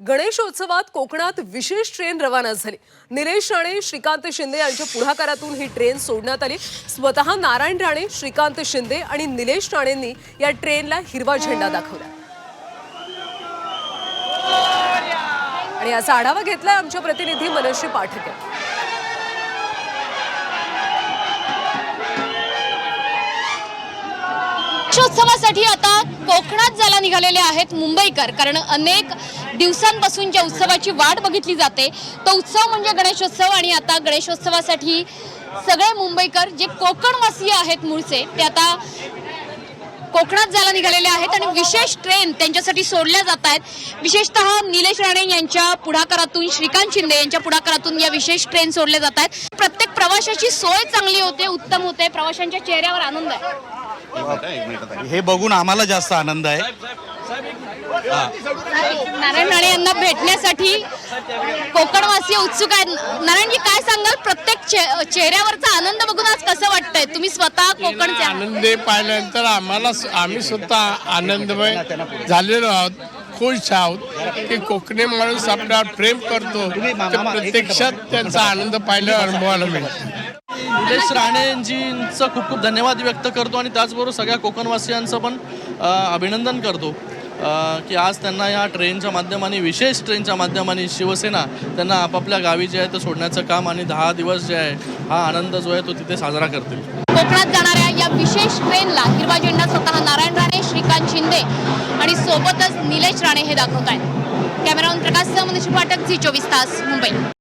गणेशोत्सवात कोकणात विशेष ट्रेन रवाना झाली. निलेश राणे श्रीकांत शिंदे यांच्या पुढाकारातून ही ट्रेन सोडण्यात आली. स्वतः नारायण राणे श्रीकांत शिंदे आणि निलेश राणेंनी या ट्रेनला हिरवा झेंडा दाखवला. आणि याचा आढावा घेतलाय आमच्या प्रतिनिधी मनश्री पाठक गणेशोत्सवासाठी आता कोकणात जायला निघालेले आहेत मुंबईकर. कारण अनेक दिवसांपासून ज्या उत्सवाची वाट बघितली जाते तो उत्सव म्हणजे गणेशोत्सव. आणि आता गणेशोत्सवासाठी सगळे मुंबईकर जे कोकणवासीय आहेत मूळचे ते आता कोकणात जायला निघालेले आहेत. आणि विशेष ट्रेन त्यांच्यासाठी सोडल्या जात आहेत. विशेषतः निलेश राणे यांच्या पुढाकारातून श्रीकांत शिंदे यांच्या पुढाकारातून या विशेष ट्रेन सोडल्या जात आहेत. प्रत्येक प्रवाशाची सोय चांगली होते उत्तम होते. प्रवाशांच्या चेहऱ्यावर आनंद आहे. हे बघून आम्हाला जास्त आनंद आहे. नारायण राणे यांना भेटण्यासाठी कोकणवासी उत्सुक आहेत. नारायणजी काय सांगाल? प्रत्येक चेहऱ्यावरचा आनंद बघून आज कसं वाटतंय? तुम्ही स्वतः कोकणचे. आनंदी पाहिल्यानंतर आम्हाला आम्ही स्वतः आनंदमय झालेलो आहोत खुश आहोत की कोकणी माणूस आपल्यावर प्रेम करतो. ते प्रत्यक्षात त्यांचा आनंद पाहिल्या अनुभवायला मिळतो निलेश राणेजींचं खूप खूप धन्यवाद व्यक्त करतो आणि त्याचबरोबर सगळ्या कोकणवासियांचं पण अभिनंदन करतो. की आज त्यांना या ट्रेनच्या माध्यमाने विशेष ट्रेनच्या माध्यमाने शिवसेना त्यांना आपापल्या गावी जे आहे ते सोडण्याचं काम आणि दहा दिवस जे आहे हा आनंद जो आहे तो तिथे साजरा करतील. कोकणात जाणाऱ्या या विशेष ट्रेनला हिरवा झेंडा स्वतः नारायण राणे श्रीकांत शिंदे आणि सोबतच निलेश राणे हे दाखवत आहेत कॅमेरामन प्रकाश मनीष पाठक झी चोवीस तास मुंबई.